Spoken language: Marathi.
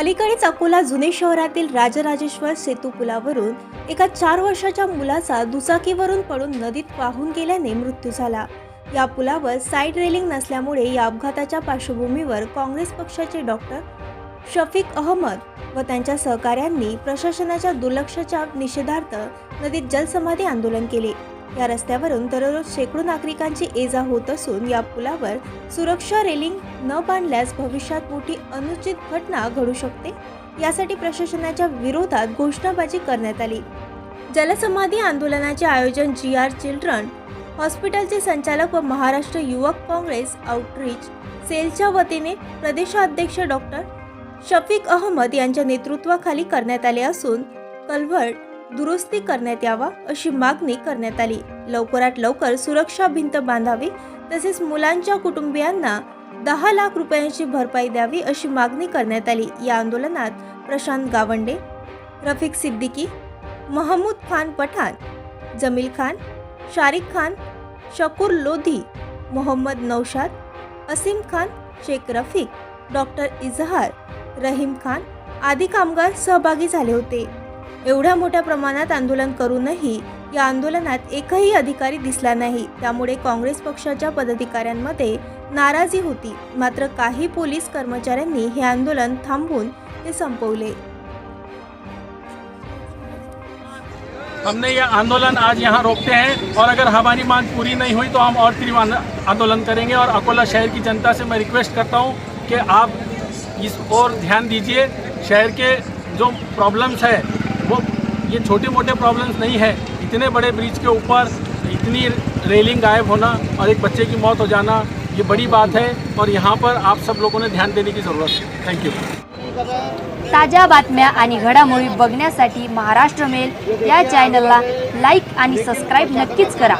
अलीकडेच अकोला जुने शहरातील राजराजेश्वर सेतू पुलावरून एका चार वर्षाच्या मुलाचा दुचाकीवरून पडून नदीत वाहून गेल्याने मृत्यू झाला. या पुलावर साईड रेलिंग नसल्यामुळे या अपघाताच्या पार्श्वभूमीवर काँग्रेस पक्षाचे डॉक्टर शफीक अहमद व त्यांच्या सहकाऱ्यांनी प्रशासनाच्या दुर्लक्षाच्या निषेधार्थ नदीत जलसमाधी आंदोलन केले. या रस्त्यावरून दररोज शेकडो नागरिकांची ये जा होत असून या पुलावर सुरक्षा रेलिंग न बांधल्यास भविष्यात मोठी अनुचित घटना घडू शकते. यासाठी प्रशासनाच्या विरोधात घोषणाबाजी करण्यात आली. जलसमाधी आंदोलनाचे आयोजन जी आर चिल्ड्रन हॉस्पिटलचे संचालक व महाराष्ट्र युवक काँग्रेस आउटरीच सेलच्या वतीने प्रदेशाध्यक्ष डॉक्टर शफीक अहमद यांच्या नेतृत्वाखाली करण्यात आले असून कल्व्हर्ट दुरुस्ती करण्यात यावा अशी मागणी करण्यात आली. लवकरात लवकर सुरक्षा भिंत बांधावी तसेच मुलांच्या कुटुंबियांना दहा लाख रुपयांची भरपाई द्यावी अशी मागणी करण्यात आली. या आंदोलनात प्रशांत गावंडे रफिक सिद्दीकी महमूद खान पठाण जमील खान शारिक खान शकूर लोधी मोहम्मद नौशाद असीम खान शेख रफिक डॉक्टर इजहार रहीम खान आदी कामगार सहभागी झाले होते. एवढ्या मोठ्या प्रमाणात आंदोलन करूनही या आंदोलनात एकही अधिकारी दिसला नाही. त्यामुळे काँग्रेस पक्षाच्या पदाधिकाऱ्यांमध्ये नाराजी होती. मात्र काही पोलीस कर्मचाऱ्यांनी हे आंदोलन थांबवून ते संपवले. हमने ये आंदोलन आज यहाँ रोकते हैं और अगर हमारी मांग पूरी नहीं हुई तो हम और तीव्र आंदोलन करेंगे और अकोला शहर की जनता से मैं रिक्वेस्ट करता हूँ कि आप इस ओर ध्यान दीजिए। शहर के जो प्रॉब्लम्स है ये छोटे मोटे प्रॉब्लम्स नहीं है। इतने बड़े ब्रिज के ऊपर इतनी रेलिंग गायब होना और एक बच्चे की मौत हो जाना, ये बड़ी बात है और यहाँ पर आप सब लोगों ने ध्यान देने की ज़रूरत है। थैंक यू ताज्या बातम्या आणि बघण्यासाठी महाराष्ट्र मेल या चॅनलला लाईक आणि सबस्क्राईब नक्कीच करा.